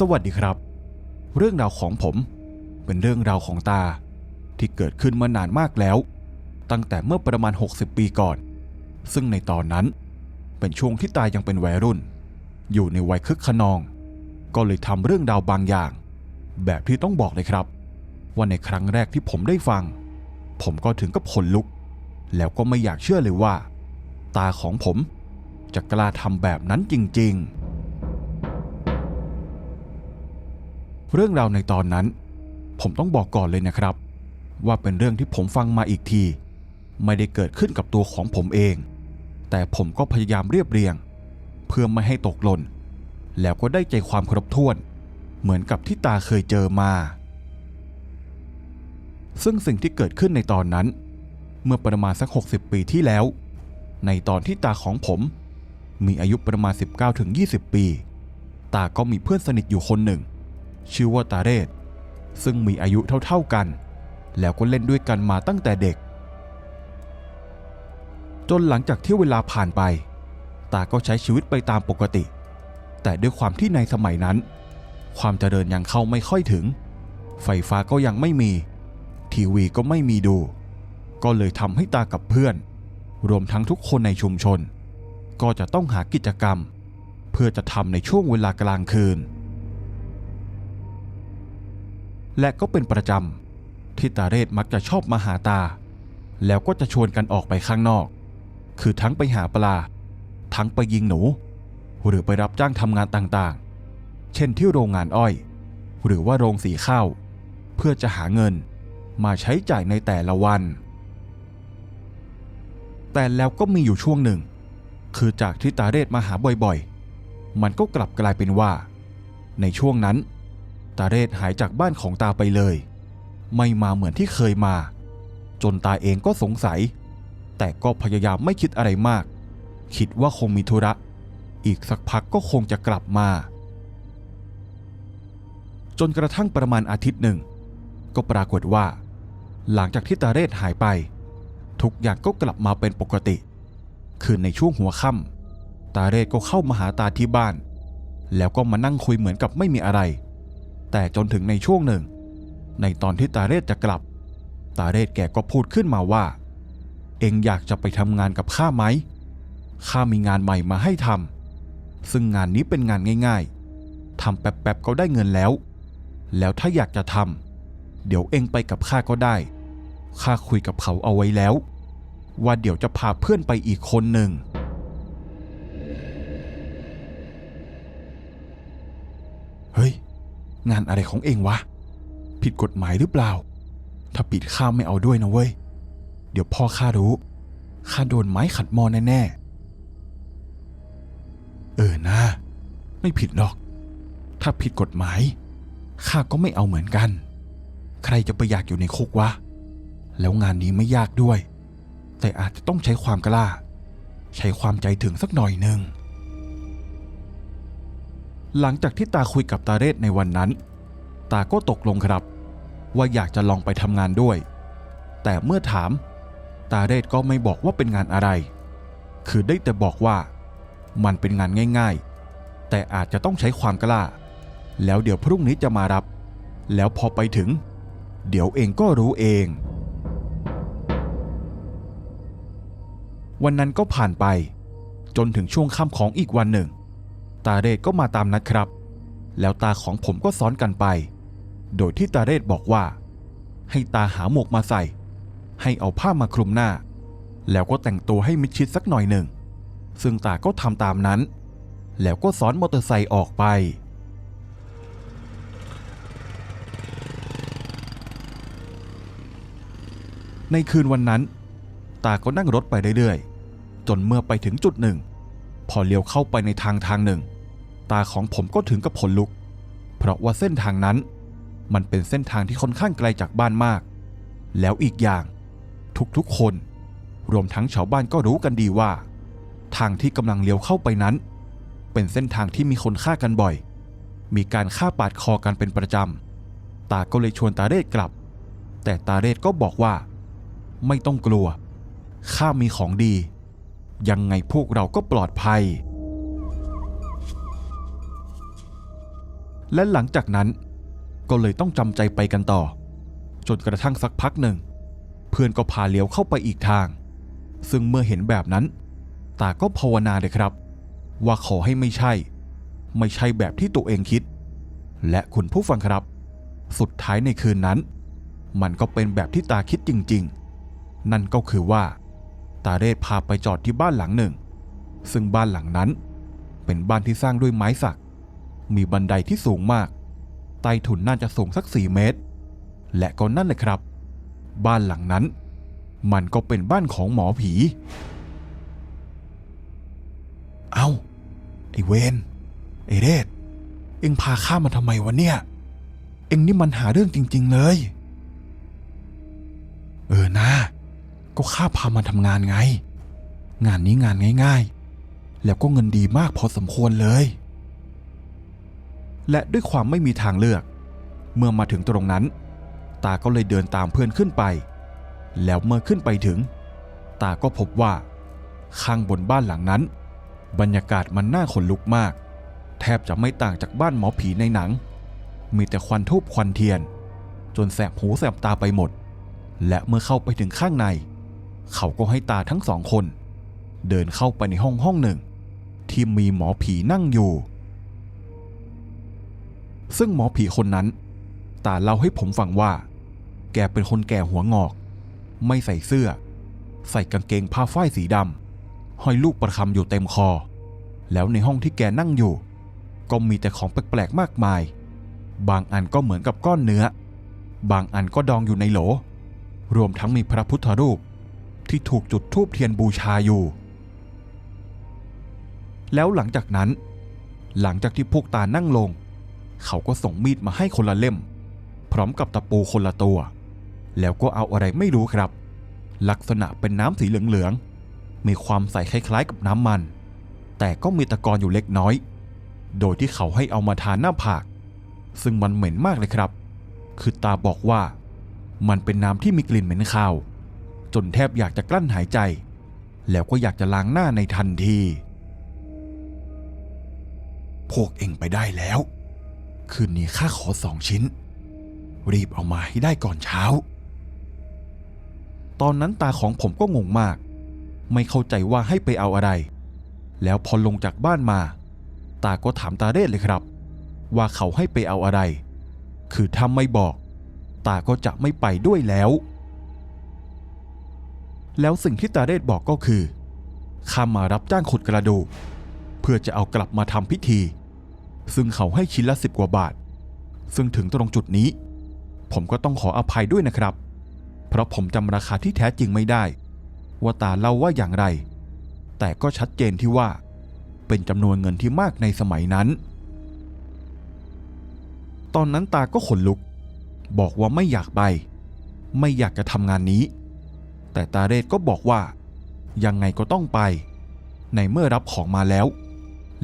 สวัสดีครับ เรื่องราวของผมเป็นเรื่องราวของตาที่เกิดขึ้นมื่อนานมากแล้ว ตั้งแต่เมื่อประมาณ 60 ปีก่อน ซึ่งในตอนนั้นเป็นช่วงที่ตายังเป็นวัยรุ่น อยู่ในวัยคึกขนอง ก็เลยทำเรื่องราวบางอย่าง แบบที่ต้องบอกเลยครับ ว่าในครั้งแรกที่ผมได้ฟัง ผมก็ถึงกับขนลุก แล้วก็ไม่อยากเชื่อเลยว่า ตาของผมจะกล้าทำแบบนั้นจริง ๆ เรื่องราวในตอนนั้น ผมต้องบอกก่อนเลยนะครับ ว่าเป็นเรื่องที่ผมฟังมาอีกที ไม่ได้เกิดขึ้นกับตัวของผมเอง แต่ผมก็พยายามเรียบเรียง เพื่อไม่ให้ตกหล่น แล้วก็ได้ใจความครบถ้วน เหมือนกับที่ตาเคยเจอมา ซึ่งสิ่งที่เกิดขึ้นในตอนนั้น เมื่อประมาณสัก 60 ปีที่แล้ว ในตอนที่ตาของผม มีอายุประมาณ 19-20 ปี ตาก็มีเพื่อนสนิทอยู่คนหนึ่ง ชื่อว่าตาเรศซึ่งมีอายุเท่าๆกัน แล้วก็เล่นด้วยกันมาตั้งแต่เด็ก จนหลังจากที่เวลาผ่านไป ตาก็ใช้ชีวิตไปตามปกติ แต่ด้วยความที่ในสมัยนั้น ความเจริญยังเข้าไม่ค่อยถึง ไฟฟ้าก็ยังไม่มี ทีวีก็ไม่มีดู ก็เลยทำให้ตากับเพื่อน รวมทั้งทุกคนในชุมชน ก็จะต้องหากิจกรรม เพื่อจะทำในช่วงเวลากลางคืน และก็เป็นประจำที่ตาเรศมักจะชอบมาหาตา แล้วก็จะชวนกันออกไปข้างนอก คือทั้งไปหาปลา ทั้งไปยิงหนู หรือไปรับจ้างทำงานต่างๆ เช่นที่โรงงานอ้อย หรือว่าโรงสีข้าว เพื่อจะหาเงินมาใช้จ่ายในแต่ละวัน แต่แล้วก็มีอยู่ช่วงหนึ่ง คือจากที่ตาเรศมาหาบ่อยๆ มันก็กลับกลายเป็นว่า ในช่วงนั้น ตาเรศหายจากบ้านของตาไปเลย ไม่มาเหมือนที่เคยมา จนตาเองก็สงสัย แต่ก็พยายามไม่คิดอะไรมาก คิดว่าคงมีธุระ อีกสักพักก็คงจะกลับมา จนกระทั่งประมาณอาทิตย์หนึ่ง ก็ปรากฏว่า หลังจากที่ตาเรศหายไป ทุกอย่างก็กลับมาเป็นปกติ คือในช่วงหัวค่ำตาเรศก็เข้ามาหาตาที่บ้าน แล้วก็มานั่งคุยเหมือนกับไม่มีอะไร แต่จนถึงในช่วงหนึ่ง ในตอนที่ตาเรศจะกลับ ตาเรศแกก็พูดขึ้นมาว่า เองอยากจะไปทำงานกับข้าไหมข้ามีงานใหม่มาให้ทำซึ่งงานนี้เป็นงานง่าย ๆทำแป๊บๆก็ได้เงินแล้ว แล้วถ้าอยากจะทำเดี๋ยวเองไปกับข้าก็ได้ข้าคุยกับเขาเอาไว้แล้ว ว่าเดี๋ยวจะพาเพื่อนไปอีกคนหนึ่งเฮ้ย งานอะไรของเองวะ ผิดกฎหมายหรือเปล่า ถ้าผิดข้าไม่เอาด้วยนะเว้ย เดี๋ยวพ่อข้ารู้ ข้าโดนไม้ขัดมอแน่ๆ เออนะ ไม่ผิดหรอก ถ้าผิดกฎหมาย ข้าก็ไม่เอาเหมือนกัน ใครจะไปอยากอยู่ในคุกวะ แล้วงานนี้ไม่ยากด้วย แต่อาจจะต้องใช้ความกล้า ใช้ความใจถึงสักหน่อยหนึ่ง หลังจากที่ตาคุยกับตาเรศในวันนั้น ตาก็ตกลงครับ ว่าอยากจะลองไปทำงานด้วย แต่เมื่อถาม ตาเรศก็ไม่บอกว่าเป็นงานอะไร คือได้แต่บอกว่า มันเป็นงานง่าย ๆ แต่อาจจะต้องใช้ความกล้า แล้วเดี๋ยวพรุ่งนี้จะมารับ แล้วพอไปถึง เดี๋ยวเองก็รู้เอง วันนั้นก็ผ่านไป จนถึงช่วงค่ำของอีกวันหนึ่ง ตาเรศก็มาตามนัดครับ แล้วตาของผมก็ซ้อนกันไป โดยที่ตาเรศบอกว่า ให้ตาหาหมวกมาใส่ ให้เอาผ้ามาคลุมหน้า แล้วก็แต่งตัวให้มิดชิดสักหน่อยหนึ่ง ซึ่งตาก็ทำตามนั้น แล้วก็ซ้อนมอเตอร์ไซค์ออกไปในคืนวันนั้น ตาก็นั่งรถไปเรื่อยๆ จนเมื่อไปถึงจุดหนึ่ง พอเลี้ยวเข้าไปในทางทางหนึ่ง ตาของผมก็ถึงกับขนลุก เพราะว่าเส้นทางนั้น มันเป็นเส้นทางที่ค่อนข้างไกลจากบ้านมาก แล้วอีกอย่าง ทุกๆคน รวมทั้งชาวบ้านก็รู้กันดีว่า ทางที่กำลังเลี้ยวเข้าไปนั้น เป็นเส้นทางที่มีคนฆ่ากันบ่อย มีการฆ่าปาดคอกันเป็นประจำตาก็เลยชวนตาเรศกลับ แต่ตาเรศก็บอกว่า ไม่ต้องกลัวข้ามีของดี ยังไงพวกเราก็ปลอดภัย และหลังจากนั้นก็เลยต้องจำใจไปกันต่อ จนกระทั่งสักพักหนึ่ง เพื่อนก็พาเลี้ยวเข้าไปอีกทาง ซึ่งเมื่อเห็นแบบนั้นตาก็ภาวนาเลยครับ ว่าขอให้ไม่ใช่ ไม่ใช่แบบที่ตัวเองคิด และคุณผู้ฟังครับ สุดท้ายในคืนนั้น มันก็เป็นแบบที่ตาคิดจริง ๆ นั่นก็คือว่า ตาเรศพาไปจอดที่บ้านหลังหนึ่ง ซึ่งบ้านหลังนั้น เป็นบ้านที่สร้างด้วยไม้สัก มีบันไดที่สูงมาก ใต้ถุนน่าจะสูงสักสี่เมตร และก็นั่นเลยครับ บ้านหลังนั้น มันก็เป็นบ้านของหมอผี เอา้า ไอเวนไอเรศเอ็งพาข้ามาทำไมวะเนี่ย เอ็งนี่มันหาเรื่องจริง ๆ เลย เออนะ ก็ข้าพามาทำงานไง งานนี้งานง่าย ๆ แล้วก็เงินดีมากพอสมควรเลย และด้วยความไม่มีทางเลือก เมื่อมาถึงตรงนั้น ตาก็เลยเดินตามเพื่อนขึ้นไป แล้วเมื่อขึ้นไปถึง ตาก็พบว่า ข้างบนบ้านหลังนั้น บรรยากาศมันน่าขนลุกมาก แทบจะไม่ต่างจากบ้านหมอผีในหนัง มีแต่ควันทูบควันเทียน จนแสบหูแสบตาไปหมด และเมื่อเข้าไปถึงข้างใน เขาก็ให้ตาทั้งสองคน เดินเข้าไปในห้องห้องหนึ่ง ที่มีหมอผีนั่งอยู่ ซึ่งหมอผีคนนั้นตาเล่าให้ผมฟังว่า แกเป็นคนแก่หัวงอก ไม่ใส่เสื้อ ใส่กางเกงผ้าฝ้ายสีดำห้อยลูกประคำอยู่เต็มคอ แล้วในห้องที่แกนั่งอยู่ ก็มีแต่ของแปลกๆมากมาย บางอันก็เหมือนกับก้อนเนื้อ บางอันก็ดองอยู่ในโหล รวมทั้งมีพระพุทธรูปที่ถูกจุดธูปเทียนบูชาอยู่ แล้วหลังจากนั้น หลังจากที่พวกตานั่งลง เขาก็ส่งมีดมาให้คนละเล่ม พร้อมกับตะปูคนละตัว แล้วก็เอาอะไรไม่รู้ครับ ลักษณะเป็นน้ำสีเหลืองๆ มีความใสคล้ายๆกับน้ำมัน แต่ก็มีตะกอนอยู่เล็กน้อย โดยที่เขาให้เอามาทานหน้าผาก ซึ่งมันเหม็นมากเลยครับ คือตาบอกว่า มันเป็นน้ำที่มีกลิ่นเหม็นคาว จนแทบอยากจะกลั้นหายใจ แล้วก็อยากจะล้างหน้าในทันทีพวกเองไปได้แล้ว คืนนี้ข้าขอสองชิ้น รีบเอามาให้ได้ก่อนเช้า ตอนนั้นตาของผมก็งงมาก ไม่เข้าใจว่าให้ไปเอาอะไร แล้วพอลงจากบ้านมา ตาก็ถามตาเรศเลยครับ ว่าเขาให้ไปเอาอะไร คือถ้าไม่บอก ตาก็จะไม่ไปด้วยแล้ว แล้วสิ่งที่ตาเรศบอกก็คือข้ามารับจ้างขุดกระดูกเพื่อจะเอากลับมาทำพิธี ซึ่งเขาให้ชิ้นละสิบกว่าบาท ซึ่งถึงตรงจุดนี้ ผมก็ต้องขออภัยด้วยนะครับ เพราะผมจำราคาที่แท้จริงไม่ได้ ว่าตาเล่าว่าอย่างไร แต่ก็ชัดเจนที่ว่า เป็นจำนวนเงินที่มากในสมัยนั้น ตอนนั้นตาก็ขนลุก บอกว่าไม่อยากไป ไม่อยากจะทำงานนี้ แต่ตาเรศก็บอกว่า ยังไงก็ต้องไป ในเมื่อรับของมาแล้ว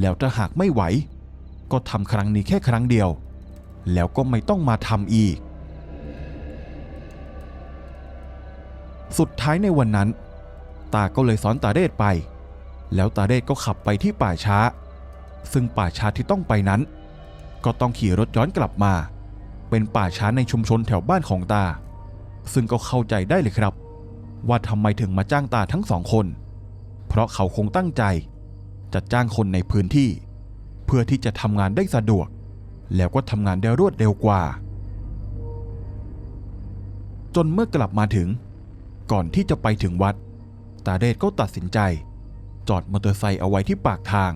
แล้วถ้าหากไม่ไหว ก็ทำครั้งนี้แค่ครั้งเดียว แล้วก็ไม่ต้องมาทำอีก สุดท้ายในวันนั้น ตาก็เลยสอนตาเรศไป แล้วตาเรศก็ขับไปที่ป่าช้า ซึ่งป่าช้าที่ต้องไปนั้น ก็ต้องขี่รถย้อนกลับมา เป็นป่าช้าในชุมชนแถวบ้านของตา ซึ่งก็เข้าใจได้เลยครับ ว่าทำไมถึงมาจ้างตาทั้งสองคน เพราะเขาคงตั้งใจจะจ้างคนในพื้นที่ เพื่อที่จะทำงานได้สะดวก แล้วก็ทำงานได้รวดเร็วกว่า จนเมื่อกลับมาถึง ก่อนที่จะไปถึงวัด ตาเรศก็ตัดสินใจ จอดมอเตอร์ไซค์เอาไว้ที่ปากทาง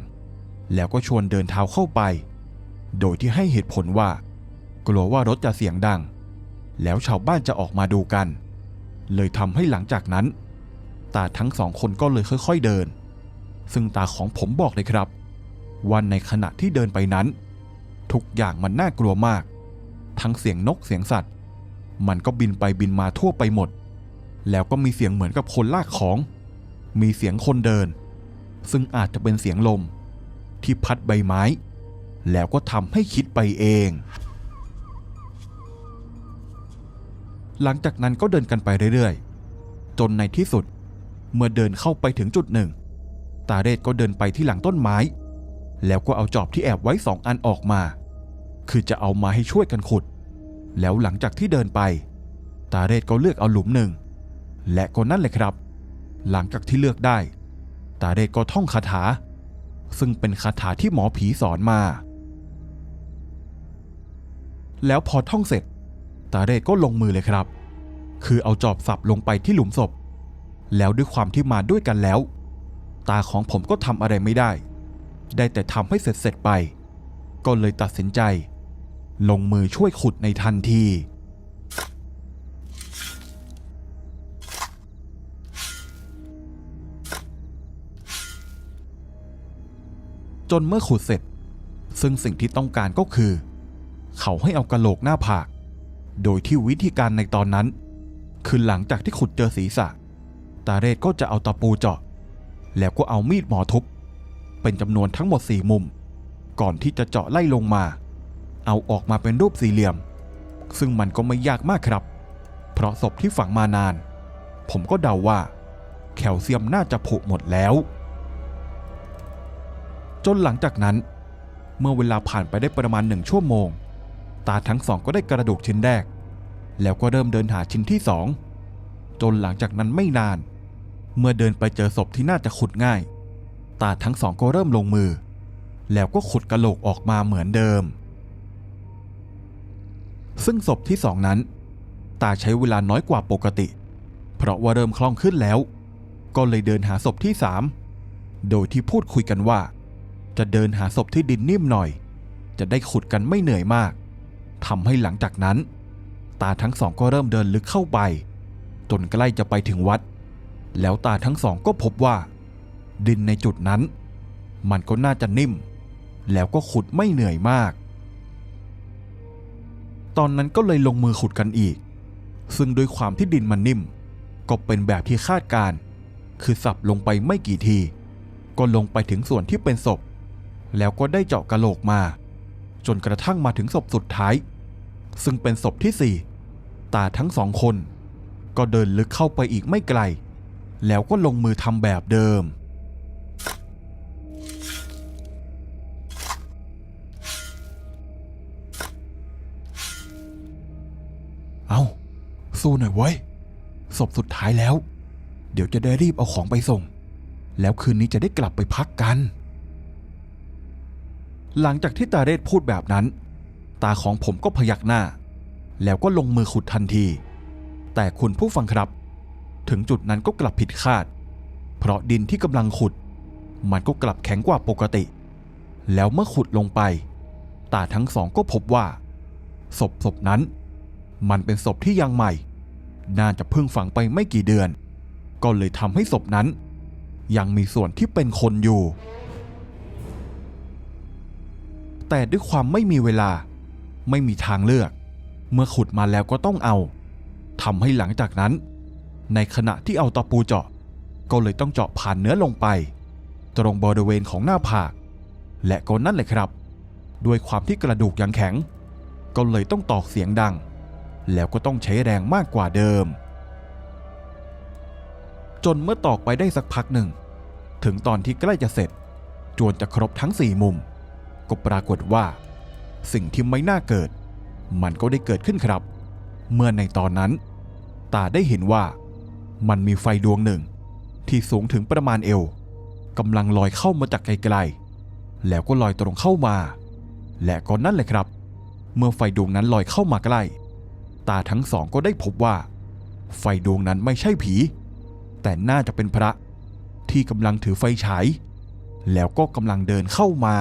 แล้วก็ชวนเดินเท้าเข้าไป โดยที่ให้เหตุผลว่า กลัวว่ารถจะเสียงดัง แล้วชาวบ้านจะออกมาดูกัน เลยทำให้หลังจากนั้น ตาทั้งสองคนก็เลยค่อย ๆเดินซึ่งตาของผมบอกเลยครับ ว่าในขณะที่เดินไปนั้น ทุกอย่างมันน่ากลัวมาก ทั้งเสียงนกเสียงสัตว์ มันก็บินไปบินมาทั่วไปหมด แล้วก็มีเสียงเหมือนกับคนลากของ มีเสียงคนเดิน ซึ่งอาจจะเป็นเสียงลม ที่พัดใบไม้ แล้วก็ทำให้คิดไปเอง หลังจากนั้นก็เดินกันไปเรื่อยๆ จนในที่สุดเมื่อเดินเข้าไปถึงจุดหนึ่ง ตาเรศก็เดินไปที่หลังต้นไม้ แล้วก็เอาจอบที่แอบไว้สองอันออกมา คือจะเอามาให้ช่วยกันขุด แล้วหลังจากที่เดินไป ตาเรศก็เลือกเอาหลุมหนึ่ง และก็นั่นเลยครับ หลังจากที่เลือกได้ ตาเรศก็ท่องคาถา ซึ่งเป็นคาถาที่หมอผีสอนมา แล้วพอท่องเสร็จ ตาเรศก็ลงมือเลยครับ คือเอาจอบสับลงไปที่หลุมศพ แล้วด้วยความที่มาด้วยกันแล้ว ตาของผมก็ทำอะไรไม่ได้ ได้แต่ทำให้เสร็จเสร็จๆไป ก็เลยตัดสินใจ ลงมือช่วยขุดในทันทีจนเมื่อขุดเสร็จ ซึ่งสิ่งที่ต้องการก็คือ เขาให้เอากระโหลกหน้าผาก โดยที่วิธีการในตอนนั้น คือหลังจากที่ขุดเจอศีรษะ ตาเรศก็จะเอาตะปูเจาะ แล้วก็เอามีดหมอทุบ เป็นจำนวนทั้งหมดสี่มุม ก่อนที่จะเจาะไล่ลงมา เอาออกมาเป็นรูปสี่เหลี่ยม ซึ่งมันก็ไม่ยากมากครับ เพราะศพที่ฝังมานาน ผมก็เดาว่า แคลเซียมน่าจะผุหมดแล้ว จนหลังจากนั้น เมื่อเวลาผ่านไปได้ประมาณหนึ่งชั่วโมง ตาทั้งสองก็ได้กระดูกชิ้นแรก แล้วก็เริ่มเดินหาชิ้นที่สองจนหลังจากนั้นไม่นาน เมื่อเดินไปเจอศพที่น่าจะขุดง่าย ตาทั้งสองก็เริ่มลงมือ แล้วก็ขุดกระโหลกออกมาเหมือนเดิม ซึ่งศพที่สองนั้น ตาใช้เวลาน้อยกว่าปกติ เพราะว่าเริ่มคล่องขึ้นแล้ว ก็เลยเดินหาศพที่สามโดยที่พูดคุยกันว่า จะเดินหาศพที่ดินนิ่มหน่อย จะได้ขุดกันไม่เหนื่อยมากทำให้หลังจากนั้น ตาทั้งสองก็เริ่มเดินลึกเข้าไป จนใกล้จะไปถึงวัด แล้วตาทั้งสองก็พบว่า ดินในจุดนั้น มันก็น่าจะนิ่ม แล้วก็ขุดไม่เหนื่อยมาก ตอนนั้นก็เลยลงมือขุดกันอีก ซึ่งด้วยความที่ดินมันนิ่ม ก็เป็นแบบที่คาดการ์คือสับลงไปไม่กี่ที ก็ลงไปถึงส่วนที่เป็นศพ แล้วก็ได้เจาะกระโหลกมา จนกระทั่งมาถึงศพสุดท้าย ซึ่งเป็นศพที่สี่ตาทั้งสองคน ก็เดินลึกเข้าไปอีกไม่ไกลแล้วก็ลงมือทำแบบเดิม สู้หน่อยเว้ยศพสุดท้ายแล้ว เดี๋ยวจะได้รีบเอาของไปส่ง แล้วคืนนี้จะได้กลับไปพักกัน หลังจากที่ตาเรศพูดแบบนั้น ตาของผมก็พยักหน้า แล้วก็ลงมือขุดทันที แต่คุณผู้ฟังครับ ถึงจุดนั้นก็กลับผิดคาด เพราะดินที่กำลังขุด มันก็กลับแข็งกว่าปกติ แล้วเมื่อขุดลงไป ตาทั้งสองก็พบว่าศพศพนั้น มันเป็นศพที่ยังใหม่ น่าจะเพิ่งฝังไปไม่กี่เดือน ก็เลยทำให้ศพนั้น ยังมีส่วนที่เป็นคนอยู่ แต่ด้วยความไม่มีเวลา ไม่มีทางเลือก เมื่อขุดมาแล้วก็ต้องเอาทำให้หลังจากนั้น ในขณะที่เอาตะปูเจาะ ก็เลยต้องเจาะผ่านเนื้อลงไป ตรงบริเวณของหน้าผาก และก็นั่นเลยครับ ด้วยความที่กระดูกยังแข็ง ก็เลยต้องตอกเสียงดัง แล้วก็ต้องใช้แรงมากกว่าเดิม จนเมื่อตอกไปได้สักพักหนึ่ง ถึงตอนที่ใกล้จะเสร็จ จวนจะครบทั้งสี่มุม ก็ปรากฏว่า สิ่งที่ไม่น่าเกิด มันก็ได้เกิดขึ้นครับ เมื่อในตอนนั้น ตาได้เห็นว่า มันมีไฟดวงหนึ่ง ที่สูงถึงประมาณเอวกำลังลอยเข้ามาจากไกลๆ แล้วก็ลอยตรงเข้ามา และก็นั่นเลยครับ เมื่อไฟดวงนั้นลอยเข้ามาใกล้ ตาทั้งสองก็ได้พบว่า ไฟดวงนั้นไม่ใช่ผี แต่น่าจะเป็นพระที่กำลังถือไฟฉาย แล้วก็กำลังเดินเข้ามา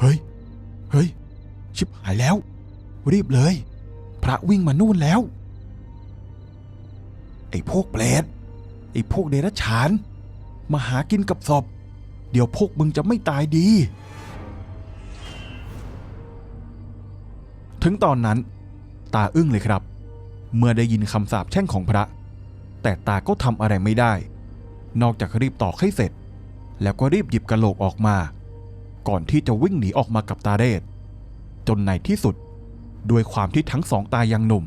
เฮ้ย เฮ้ย ชิบหายแล้ว รีบเลย พระวิ่งมานู่นแล้ว ไอ้พวกเปรตไอ้พวกเดรัจฉาน มาหากินกับศพ เดี๋ยวพวกมึงจะไม่ตายดี ถึงตอนนั้น ตาอึ้งเลยครับ เมื่อได้ยินคำสาปแช่งของพระ แต่ตาก็ทำอะไรไม่ได้ นอกจากรีบตอกให้เสร็จ แล้วก็รีบหยิบกระโหลกออกมา ก่อนที่จะวิ่งหนีออกมากับตาเรศจนในที่สุด ด้วยความที่ทั้งสองตายังหนุ่ม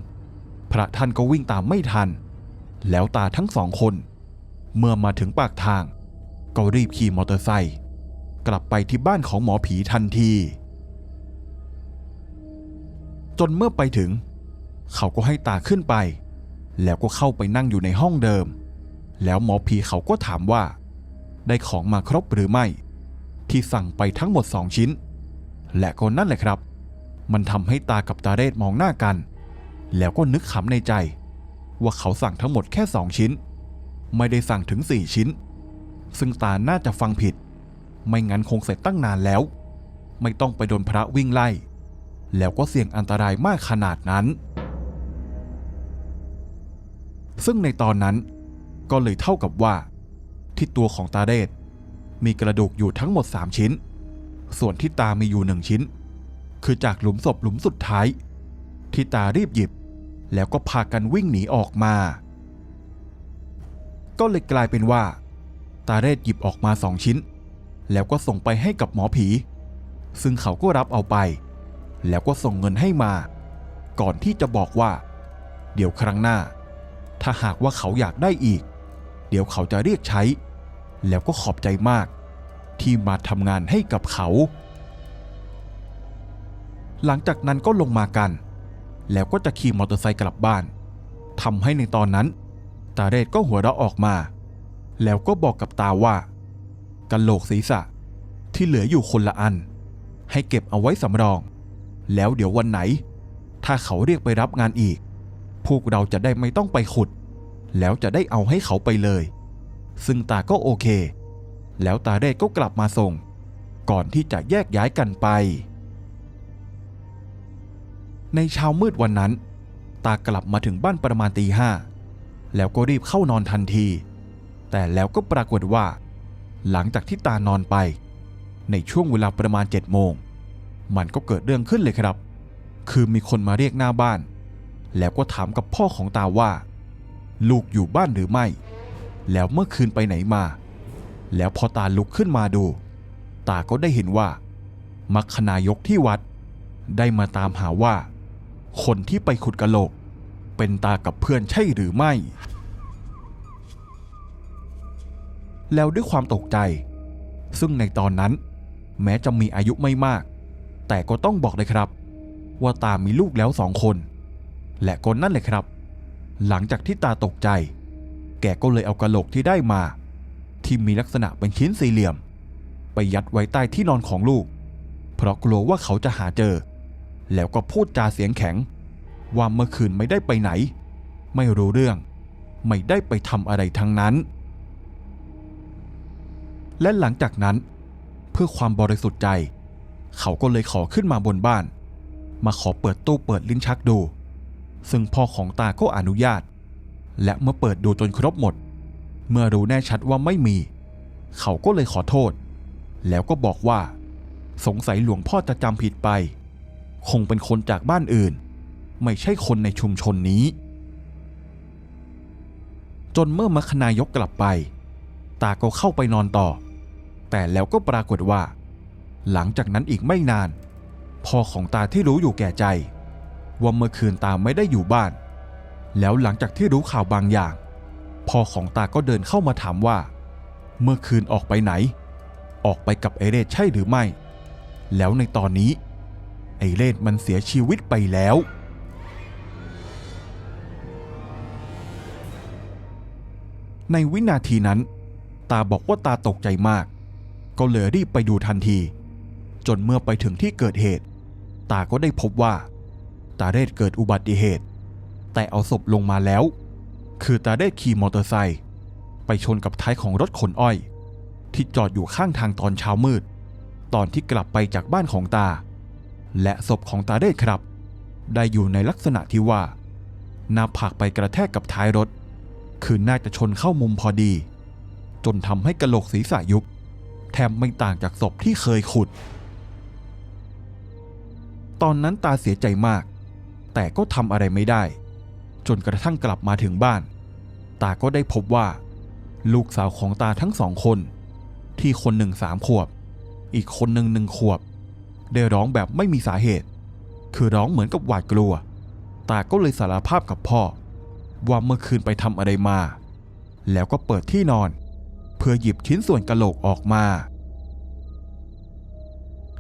พระท่านก็วิ่งตามไม่ทัน แล้วตาทั้งสองคน เมื่อมาถึงปากทาง ก็รีบขี่มอเตอร์ไซค์กลับไปที่บ้านของหมอผีทันที จนเมื่อไปถึง เขาก็ให้ตาขึ้นไป แล้วก็เข้าไปนั่งอยู่ในห้องเดิม แล้วหมอผีเขาก็ถามว่า ได้ของมาครบหรือไม่ ที่สั่งไปทั้งหมดสองชิ้น และก็นั่นแหละครับ มันทำให้ตากับตาเรศมองหน้ากัน แล้วก็นึกขำในใจ ว่าเขาสั่งทั้งหมดแค่สองชิ้น ไม่ได้สั่งถึงสี่ชิ้น ซึ่งตาน่าจะฟังผิด ไม่งั้นคงเสร็จตั้งนานแล้ว ไม่ต้องไปโดนพระวิ่งไล่ แล้วก็เสี่ยงอันตรายมากขนาดนั้น ซึ่งในตอนนั้นก็เลยเท่ากับว่า ที่ตัวของตาเรศมีกระดูกอยู่ทั้งหมด 3 ชิ้น ส่วนที่ตามีอยู่หนึ่งชิ้น คือจากหลุมศพหลุมสุดท้าย ที่ตารีบหยิบ แล้วก็พากันวิ่งหนีออกมา ก็เลยกลายเป็นว่า ตาเรศหยิบออกมาสองชิ้น แล้วก็ส่งไปให้กับหมอผี ซึ่งเขาก็รับเอาไป แล้วก็ส่งเงินให้มา ก่อนที่จะบอกว่า เดี๋ยวครั้งหน้า ถ้าหากว่าเขาอยากได้อีก เดี๋ยวเขาจะเรียกใช้ แล้วก็ขอบใจมาก ที่มาทำงานให้กับเขา หลังจากนั้นก็ลงมากัน แล้วก็จะขี่มอเตอร์ไซค์กลับบ้านทำให้ในตอนนั้นตาเรศก็หัวเราะออกมา แล้วก็บอกกับตาว่ากะโหลกศีรษะที่เหลืออยู่คนละอัน ให้เก็บเอาไว้สำรอง แล้วเดี๋ยววันไหน ถ้าเขาเรียกไปรับงานอีก พวกเราจะได้ไม่ต้องไปขุด แล้วจะได้เอาให้เขาไปเลย ซึ่งตาก็โอเค แล้วตาเรศก็กลับมาส่ง ก่อนที่จะแยกย้ายกันไป ในเช้ามืดวันนั้น ตากลับมาถึงบ้านประมาณตีห้าแล้วก็รีบเข้านอนทันที แต่แล้วก็ปรากฏว่า หลังจากที่ตานอนไป ในช่วงเวลาประมาณ7จ็ดโมง มันก็เกิดเรื่องขึ้นเลยครับ คือมีคนมาเรียกหน้าบ้าน แล้วก็ถามกับพ่อของตาว่า ลูกอยู่บ้านหรือไม่ แล้วเมื่อคืนไปไหนมา แล้วพอตาลุกขึ้นมาดู ตาก็ได้เห็นว่า มัคคณายกที่วัด ได้มาตามหาว่า คนที่ไปขุดกะโหลก เป็นตากับเพื่อนใช่หรือไม่ แล้วด้วยความตกใจ ซึ่งในตอนนั้น แม้จะมีอายุไม่มาก แต่ก็ต้องบอกเลยครับ ว่าตามีลูกแล้วสองคน และคนนั่นเลยครับ หลังจากที่ตาตกใจ แกก็เลยเอากระโหลกที่ได้มา ที่มีลักษณะเป็นชิ้นสี่เหลี่ยม ไปยัดไว้ใต้ที่นอนของลูก เพราะกลัวว่าเขาจะหาเจอ แล้วก็พูดจาเสียงแข็ง ว่าเมื่อคืนไม่ได้ไปไหน ไม่รู้เรื่อง ไม่ได้ไปทำอะไรทั้งนั้น และหลังจากนั้น เพื่อความบริสุทธิ์ใจ เขาก็เลยขอขึ้นมาบนบ้าน มาขอเปิดตู้เปิดลิ้นชักดู ซึ่งพ่อของตาก็อนุญาต และเมื่อเปิดดูจนครบหมด เมื่อรู้แน่ชัดว่าไม่มี เขาก็เลยขอโทษ แล้วก็บอกว่า สงสัยหลวงพ่อจะจำผิดไป คงเป็นคนจากบ้านอื่น ไม่ใช่คนในชุมชนนี้ จนเมื่อมคณายกกลับไป ตาก็เข้าไปนอนต่อ แต่แล้วก็ปรากฏว่า หลังจากนั้นอีกไม่นาน พ่อของตาที่รู้อยู่แก่ใจ ว่าเมื่อคืนตาไม่ได้อยู่บ้าน แล้วหลังจากที่รู้ข่าวบางอย่าง พ่อของตาก็เดินเข้ามาถามว่า เมื่อคืนออกไปไหน ออกไปกับไอเรศใช่หรือไม่ แล้วในตอนนี้ ไอเรศมันเสียชีวิตไปแล้วในวินาทีนั้น ตาบอกว่าตาตกใจมาก ก็เลยรีบไปดูทันที จนเมื่อไปถึงที่เกิดเหตุ ตาก็ได้พบว่า ตาเรศเกิดอุบัติเหตุ แต่เอาศพลงมาแล้ว คือตาเรศขี่มอเตอร์ไซค์ไปชนกับท้ายของรถขนอ้อย ที่จอดอยู่ข้างทางตอนเช้ามืด ตอนที่กลับไปจากบ้านของตา และศพของตาเรศครับ ได้อยู่ในลักษณะที่ว่าหน้าผากไปกระแทกกับท้ายรถ คือน่าจะชนเข้ามุมพอดี จนทำให้กระโหลกศีรษะยุบแทบไม่ต่างจากศพที่เคยขุด ตอนนั้นตาเสียใจมาก แต่ก็ทำอะไรไม่ได้ จนกระทั่งกลับมาถึงบ้าน ตาก็ได้พบว่า ลูกสาวของตาทั้งสองคน ที่คนหนึ่งสามขวบ อีกคนหนึ่งหนึ่งขวบ ได้ร้องแบบไม่มีสาเหตุ คือร้องเหมือนกับหวาดกลัว ตาก็เลยสารภาพกับพ่อ ว่าเมื่อคืนไปทำอะไรมา แล้วก็เปิดที่นอน เพื่อหยิบชิ้นส่วนกระโหลกออกมา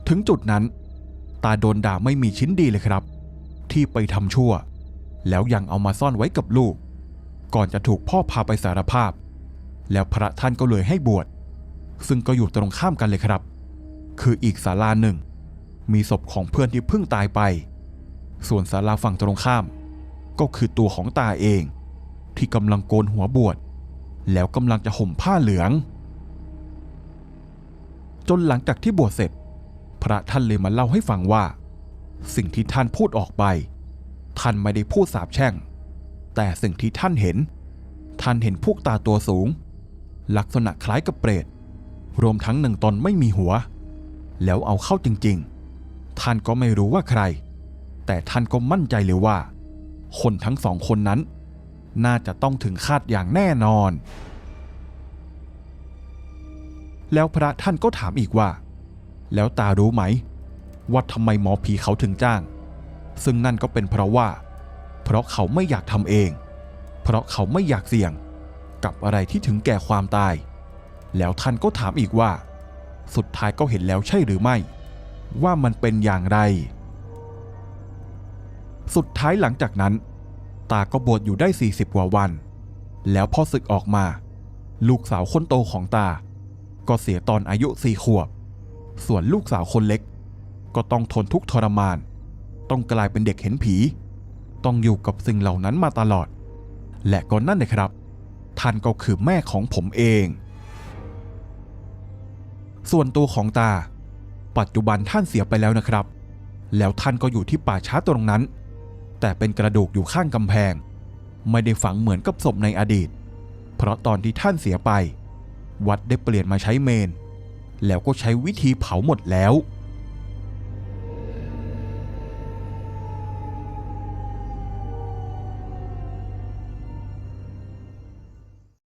ถึงจุดนั้น ตาโดนด่าไม่มีชิ้นดีเลยครับ ที่ไปทำชั่ว แล้วยังเอามาซ่อนไว้กับลูก ก่อนจะถูกพ่อพาไปสารภาพ แล้วพระท่านก็เลยให้บวชซึ่งก็อยู่ตรงข้ามกันเลยครับ คืออีกศาลาหนึ่ง มีศพของเพื่อนที่เพิ่งตายไป ส่วนศาลาฝั่งตรงข้าม ก็คือตัวของตาเอง ที่กำลังโกนหัวบวชแล้วกำลังจะห่มผ้าเหลือง จนหลังจากที่บวชเสร็จ พระท่านเลยมาเล่าให้ฟังว่า สิ่งที่ท่านพูดออกไป ท่านไม่ได้พูดสาบแช่ง แต่สิ่งที่ท่านเห็น ท่านเห็นพวกตาตัวสูง ลักษณะคล้ายกับเปรตรวมทั้งหนึ่งตนไม่มีหัว แล้วเอาเข้าจริงๆ ท่านก็ไม่รู้ว่าใคร แต่ท่านก็มั่นใจเลยว่า คนทั้งสองคนนั้น น่าจะต้องถึงคาดอย่างแน่นอน แล้วพระท่านก็ถามอีกว่า แล้วตารู้ไหม ว่าทำไมหมอผีเขาถึงจ้าง ซึ่งนั่นก็เป็นเพราะว่า เพราะเขาไม่อยากทำเอง เพราะเขาไม่อยากเสี่ยง กับอะไรที่ถึงแก่ความตาย แล้วท่านก็ถามอีกว่า สุดท้ายก็เห็นแล้วใช่หรือไม่ ว่ามันเป็นอย่างไร สุดท้ายหลังจากนั้น ตาก็บวชอยู่ได้ 40 กว่าวัน แล้วพอศึกออกมา ลูกสาวคนโตของตา ก็เสียตอนอายุสี่ขวบ ส่วนลูกสาวคนเล็ก ก็ต้องทนทุกทรมาน ต้องกลายเป็นเด็กเห็นผี ต้องอยู่กับสิ่งเหล่านั้นมาตลอด และก็นั่นเลยครับ ท่านก็คือแม่ของผมเอง ส่วนตัวของตา ปัจจุบันท่านเสียไปแล้วนะครับ แล้วท่านก็อยู่ที่ป่าช้าตรงนั้น แต่เป็นกระดูกอยู่ข้างกำแพง ไม่ได้ฝังเหมือนกับศพในอดีต เพราะตอนที่ท่านเสียไป วัดได้เปลี่ยนมาใช้เมน แล้วก็ใช้วิธีเผาหมดแล้ว